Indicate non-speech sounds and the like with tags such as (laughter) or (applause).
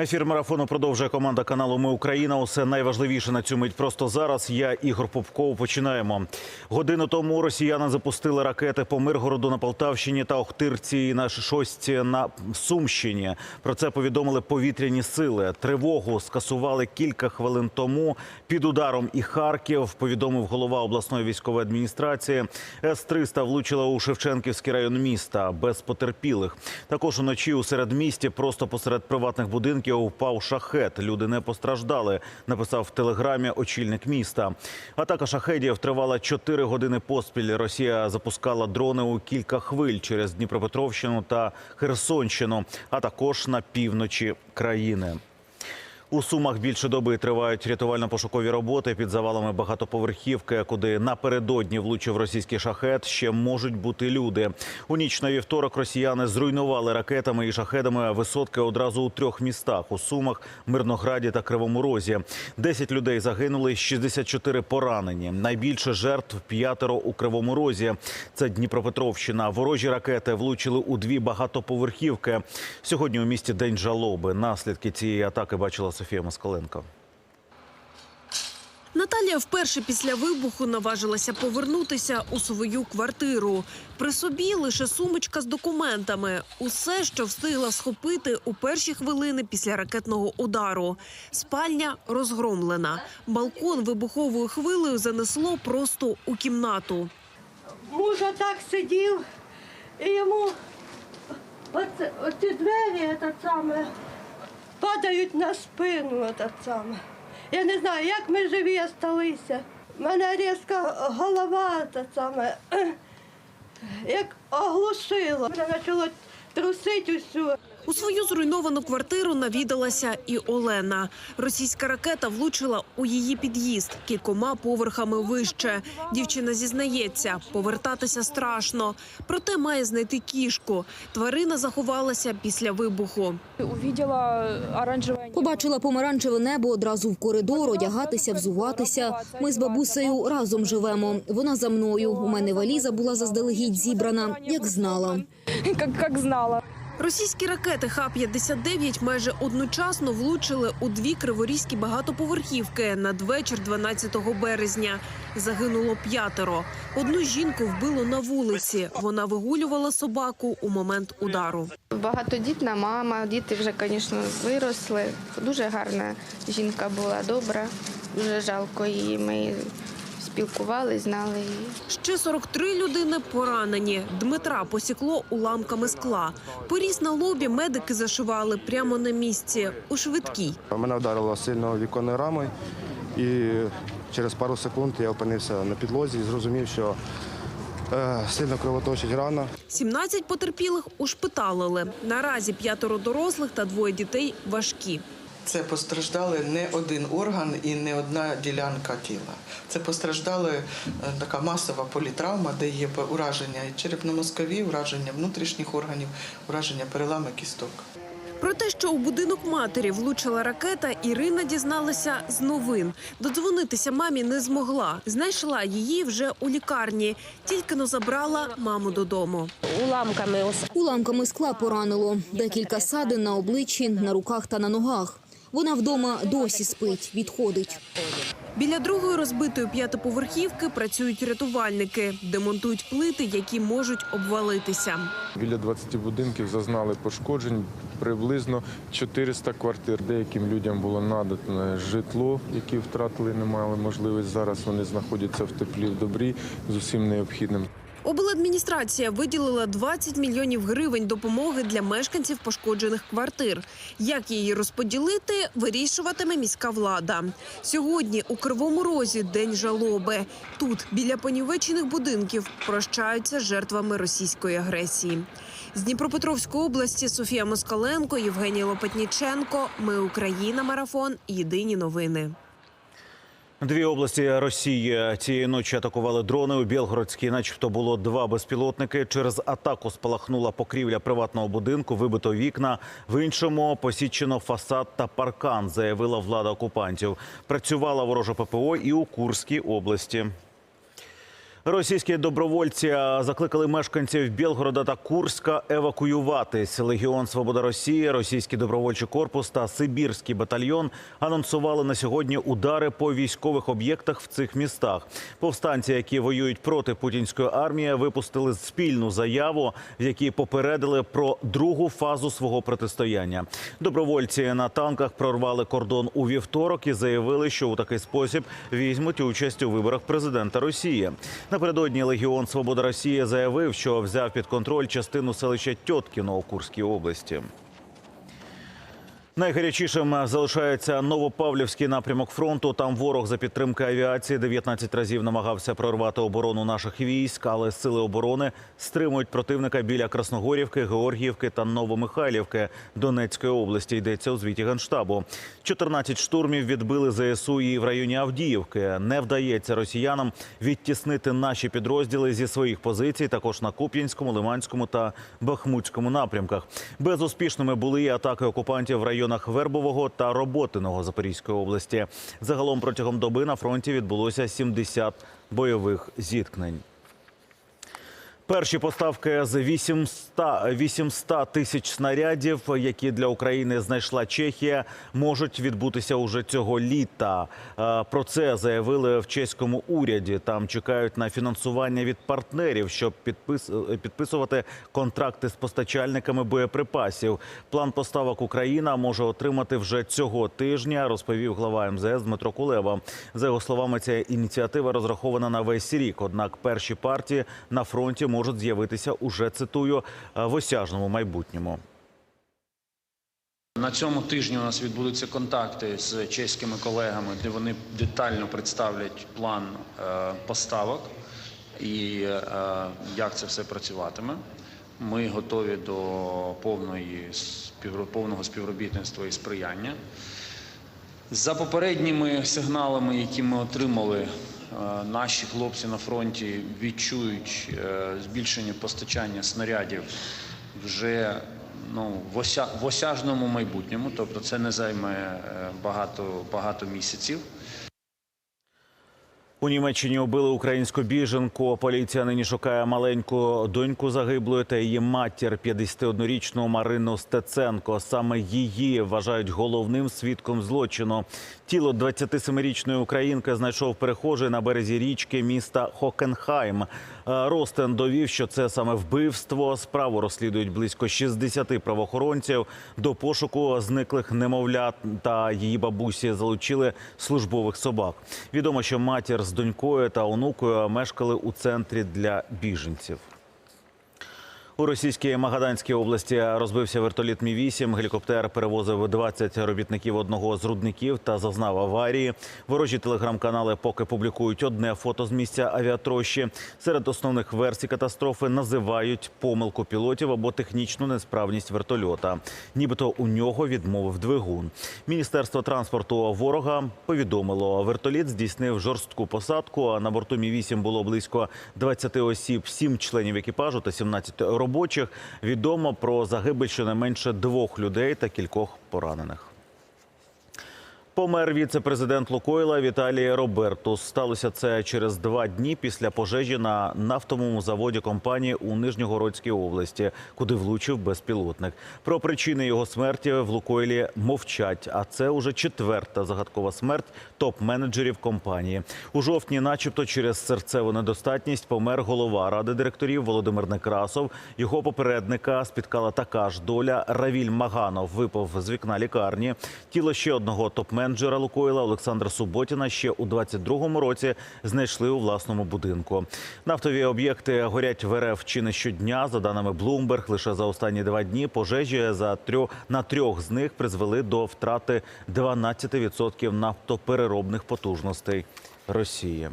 Ефір марафону продовжує команда каналу Ми Україна. Усе найважливіше на цю мить просто зараз. Я Ігор Попков. Починаємо. Годину тому росіяни запустили ракети по Миргороду на Полтавщині та Охтирці і на Шості на Сумщині. Про це повідомили повітряні сили. Тривогу скасували кілька хвилин тому. Під ударом і Харків повідомив голова обласної військової адміністрації. С-300 влучила у Шевченківський район міста без потерпілих. Також уночі у середмісті, просто посеред приватних будинків, впав шахет. Люди не постраждали. Написав в телеграмі очільник міста. Атака шахедів тривала 4 години поспіль. Росія запускала дрони у кілька хвиль через Дніпропетровщину та Херсонщину, а також на півночі країни. У Сумах більше доби тривають рятувально-пошукові роботи під завалами багатоповерхівки, куди напередодні влучив російський шахет. Ще можуть бути люди. У ніч на вівторок росіяни зруйнували ракетами і шахедами висотки одразу у трьох містах: у Сумах, Мирнограді та Кривому Розі. 10 людей загинули, 64 поранені. Найбільше жертв п'ятеро у Кривому Розі. Це Дніпропетровщина. Ворожі ракети влучили у дві багатоповерхівки. Сьогодні у місті день жалоби. Наслідки цієї атаки бачила Софія Москаленко. Наталія вперше після вибуху наважилася повернутися у свою квартиру. При собі лише сумочка з документами. Усе, що встигла схопити у перші хвилини після ракетного удару. Спальня розгромлена. Балкон вибуховою хвилею занесло просто у кімнату. Муж так сидів, і йому оце, оці двері этот саме, падають на спину. Этот саме. Я не знаю, як ми живі залишилися. У мене різка голова та саме, (clears throat) як оглушило. Мене почало трусити усю. У свою зруйновану квартиру навідалася і Олена. Російська ракета влучила у її під'їзд кількома поверхами вище. Дівчина зізнається, повертатися страшно, проте має знайти кішку. Тварина заховалася після вибуху. Побачила помаранчеве небо одразу в коридор, одягатися, взуватися. Ми з бабусею разом живемо. Вона за мною. У мене валіза була заздалегідь зібрана, як знала. Как знала. Російські ракети Х-59 майже одночасно влучили у дві криворізькі багатоповерхівки надвечір 12 березня. Загинуло п'ятеро. Одну жінку вбило на вулиці. Вона вигулювала собаку у момент удару. Багатодітна мама, діти вже, звісно, виросли. Дуже гарна жінка була, добра. Дуже жалко її. Ми спілкувалися, знали її. Ще 43 людини поранені. Дмитра посікло уламками скла. Поріз на лобі медики зашивали прямо на місці у швидкій. Мене вдарило сильно віконною рамою, і через пару секунд я опинився на підлозі і зрозумів, що е, сильно кровоточить рана. 17 потерпілих ушпиталили. Наразі п'ятеро дорослих та двоє дітей важкі. Це постраждали не один орган і не одна ділянка тіла. Це постраждали е, така масова політравма, де є ураження і черепно-мозкові, ураження внутрішніх органів, ураження перелами кісток. Про те, що у будинок матері влучила ракета, Ірина дізналася з новин. Додзвонитися мамі не змогла. Знайшла її вже у лікарні. Тільки но забрала маму додому. Уламками Уламками скла поранило. Декілька садин на обличчі, на руках та на ногах. Вона вдома досі спить, відходить. Біля другої розбитої п'ятиповерхівки працюють рятувальники, демонтують плити, які можуть обвалитися. Біля 20 будинків зазнали пошкоджень, приблизно 400 квартир. Деяким людям було надане житло, які втратили, не мали можливість. Зараз вони знаходяться в теплі в добрі з усім необхідним. Обладміністрація виділила 20 мільйонів гривень допомоги для мешканців пошкоджених квартир. Як її розподілити, вирішуватиме міська влада. Сьогодні у Кривому Розі день жалоби. Тут, біля понівечених будинків, прощаються жертвами російської агресії. З Дніпропетровської області Софія Москаленко, Євгеній Лопатніченко. Ми Україна. Марафон. Єдині новини. Дві області Росії цієї ночі атакували дрони. У Білгородській, начебто, було два безпілотники. Через атаку спалахнула покрівля приватного будинку, вибито вікна. В іншому посічено фасад та паркан, заявила влада окупантів. Працювала ворожа ППО і у Курській області. Російські добровольці закликали мешканців Білгорода та Курська евакуюватись. Легіон Свобода Росії, російський добровольчий корпус та Сибірський батальйон анонсували на сьогодні удари по військових об'єктах в цих містах. Повстанці, які воюють проти путінської армії, випустили спільну заяву, в якій попередили про другу фазу свого протистояння. Добровольці на танках прорвали кордон у вівторок і заявили, що у такий спосіб візьмуть участь у виборах президента Росії. Напередодні Легіон Свобода Росії заявив, що взяв під контроль частину селища Тьоткіно у Курській області. Найгарячішим залишається Новопавлівський напрямок фронту. Там ворог за підтримки авіації 19 разів намагався прорвати оборону наших військ, але сили оборони стримують противника біля Красногорівки, Георгіївки та Новомихайлівки Донецької області. Йдеться у звіті генштабу. 14 штурмів відбили ЗСУ і в районі Авдіївки. Не вдається росіянам відтіснити наші підрозділи зі своїх позицій. Також на Куп'янському, Лиманському та Бахмутському напрямках. Безуспішними були і атаки окупантів в районах Вербового та Роботиного Запорізької області. Загалом протягом доби на фронті відбулося 70 бойових зіткнень. Перші поставки з 800, 800 тисяч снарядів, які для України знайшла Чехія, можуть відбутися уже цього літа. Е, Про це заявили в чеському уряді. Там чекають на фінансування від партнерів, щоб підпис- підписувати контракти з постачальниками боєприпасів. План поставок Україна може отримати вже цього тижня, розповів глава МЗС Дмитро Кулеба. За його словами, ця ініціатива розрахована на весь рік. Однак перші партії на фронті можуть з'явитися уже цитую «е, в осяжному майбутньому. На цьому тижні у нас відбудуться контакти з чеськими колегами, де вони детально представлять план е, поставок і е, як це все працюватиме. Ми готові до повної повного співробітництва і сприяння. За попередніми сигналами, які ми отримали, наші хлопці на фронті відчують е, збільшення постачання снарядів вже ну, в осяжному майбутньому, тобто це не займе е, багато, багато місяців. У Німеччині убили українську біженку. Поліція нині шукає маленьку доньку загиблої та її матір, 51-річну Марину Стеценко. Саме її вважають головним свідком злочину. Тіло 27-річної українки знайшов перехожий на березі річки міста Хокенхайм. Е, Ростен довів, що це саме вбивство. Справу розслідують близько 60 правоохоронців. До пошуку зниклих немовлят та її бабусі залучили службових собак. Відомо, що матір з донькою та онукою мешкали у центрі для біженців. У російській Магаданській області розбився вертоліт Мі-8. Гелікоптер перевозив 20 робітників одного з рудників та зазнав аварії. Ворожі телеграм-канали поки публікують одне фото з місця авіатрощі. Серед основних версій катастрофи називають помилку пілотів або технічну несправність вертольота. Нібито у нього відмовив двигун. Міністерство транспорту ворога повідомило, вертоліт здійснив жорстку посадку. А на борту Мі-8 було близько 20 осіб, 7 членів екіпажу та 17 робочих. Відомо про загибель щонайменше двох людей та кількох поранених. Помер віце-президент Лукойла Віталій Робертус. Сталося це через два дні після пожежі на нафтовому заводі компанії у Нижньогородській області, куди влучив безпілотник. Про причини його смерті в Лукойлі мовчать. А це уже четверта загадкова смерть топ-менеджерів компанії. У жовтні, начебто, через серцеву недостатність помер голова ради директорів Володимир Некрасов. Його попередника спіткала така ж доля. Равіль Маганов випав з вікна лікарні. Тіло ще одного топ-менеджера Лукойла Олександра Суботіна ще у 22-му році знайшли у власному будинку. Нафтові об'єкти горять в РФ чи не щодня. За даними Bloomberg, лише за останні два дні пожежі за трьох на трьох з них призвели до втрати 12% нафтопереробних потужностей Росії.